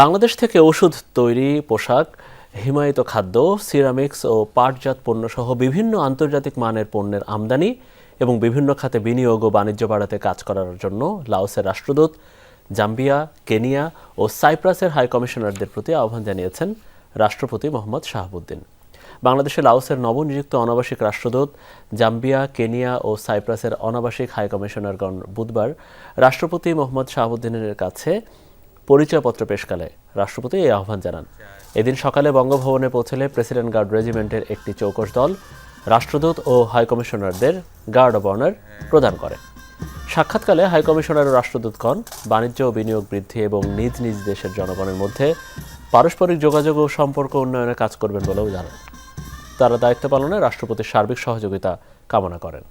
বাংলাদেশ থেকে ওষুধ তৈরি, পোশাক, হিমায়িত খাদ্য, সিরামিক্স ও পাটজাত পণ্যসহ বিভিন্ন আন্তর্জাতিক মানের পণ্যের আমদানি এবং বিভিন্ন খাতে বিনিয়োগ ও বাণিজ্য বাড়াতে কাজ করার জন্য লাওসের রাষ্ট্রদূত, জাম্বিয়া, কেনিয়া ও সাইপ্রাসের হাই কমিশনারদের প্রতি আহ্বান জানিয়েছেন রাষ্ট্রপতি মোহাম্মদ শাহাবুদ্দিন। বাংলাদেশে লাওসের নবনিযুক্ত অনাবাসিক রাষ্ট্রদূত, জাম্বিয়া, কেনিয়া ও সাইপ্রাসের অনাবাসিক হাই কমিশনারগণ বুধবার রাষ্ট্রপতি মোহাম্মদ শাহাবুদ্দিনের কাছে পরিচয়পত্র পেশকালে রাষ্ট্রপতি এই আহ্বান জানান। এদিন সকালে বঙ্গভবনে পৌঁছলে প্রেসিডেন্ট গার্ড রেজিমেন্টের একটি চৌকস দল রাষ্ট্রদূত ও হাইকমিশনারদের গার্ড অব অনার প্রদান করে। সাক্ষাৎকালে হাইকমিশনার ও রাষ্ট্রদূতগণ বাণিজ্য ও বিনিয়োগ বৃদ্ধি এবং নিজ নিজ দেশের জনগণের মধ্যে পারস্পরিক যোগাযোগ ও সম্পর্ক উন্নয়নে কাজ করবেন বলেও জানান। তারা দায়িত্ব পালনে রাষ্ট্রপতির সার্বিক সহযোগিতা কামনা করেন।